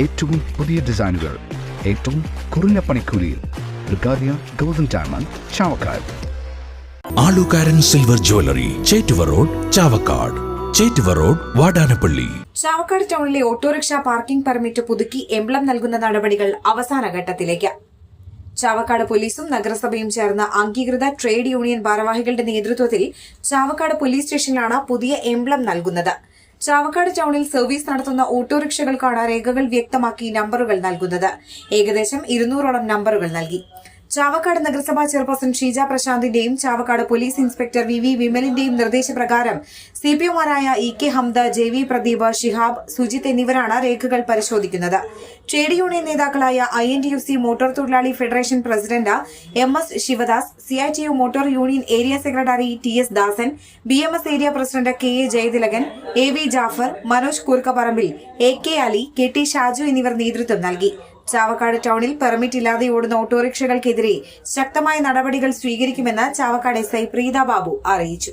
ഏറ്റവും പുതിയ ഡിസൈനുകൾ ഏറ്റവും കുറഞ്ഞ പണിക്കൂലിയിൽ. ബ്രിഗാദിയ golden diamond Chavakkad. Alukkaran silver jewellery Chettuva road Chavakkad. Chettuva road Vadanappally. Chavakkad ടൗണിലെ ഓട്ടോറിക്ഷ പാർക്കിംഗ് പെർമിറ്റ് പുതുക്കി എംബ്ലം നൽകുന്ന നടപടികൾ അവസാന ഘട്ടത്തിലേക്ക്. ചാവക്കാട് പോലീസും നഗരസഭയും ചേർന്ന അംഗീകൃത ട്രേഡ് യൂണിയൻ ഭാരവാഹികളുടെ നേതൃത്വത്തിൽ ചാവക്കാട് പോലീസ് സ്റ്റേഷനിലാണ് പുതിയ എംബ്ലം നൽകുന്നത്. ചാവക്കാട് ടൗണിൽ സർവീസ് നടത്തുന്ന ഓട്ടോറിക്ഷകൾക്കാണ് രേഖകൾ വ്യക്തമാക്കി നമ്പറുകൾ നൽകുന്നത്. ഏകദേശം ഇരുന്നൂറോളം നമ്പറുകൾ നൽകി. ചാവക്കാട് നഗരസഭാ chairperson Sheeja പ്രശാന്തിന്റെയും Chavakkad police inspector V V വിമലിന്റെയും നിർദ്ദേശപ്രകാരം C P എമാരായ E K Hamda J V Pradeep Shihab Sujith എന്നിവരാണ് രേഖകൾ പരിശോധിക്കുന്നത്. ട്രേഡ് യൂണിയൻ നേതാക്കളായ I N T U C motor തൊഴിലാളി federation president M S Sivadas C I T U motor union area secretary T S Dasan B M S area president K A Jayathilakan A V Jafar Manoj Koorkkaparambil A K Ali K T Shaju എന്നിവർ നേതൃത്വം നൽകി. ചാവക്കാട് ടൗണിൽ permit ഇല്ലാതെ ഓടുന്ന ഓട്ടോറിക്ഷകൾക്കെതിരെ ശക്തമായ നടപടികൾ സ്വീകരിക്കുമെന്ന് Chavakkad S I Preetha Babu അറിയിച്ചു.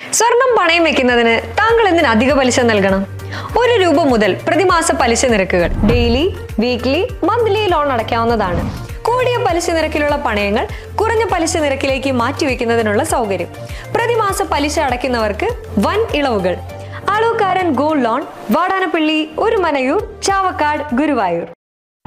സ്വർണം പണയം വെക്കുന്നതിന് താങ്കൾ എന്തിന് അധിക പലിശ നൽകണം? ഒരു രൂപ മുതൽ പ്രതിമാസ പലിശ നിരക്കുകൾ ഡെയിലി വീക്ക്ലി മന്ത്ലി ലോൺ അടയ്ക്കാവുന്നതാണ്. കൂടിയ പലിശ നിരക്കിലുള്ള പണയങ്ങൾ കുറഞ്ഞ പലിശ നിരക്കിലേക്ക് മാറ്റിവെക്കുന്നതിനുള്ള സൗകര്യം. പ്രതിമാസ പലിശ അടയ്ക്കുന്നവർക്ക് വൻ ഇളവുകൾ. Alukkaran gold loan Vadanappally Orumanayur Chavakkad Guruvayur.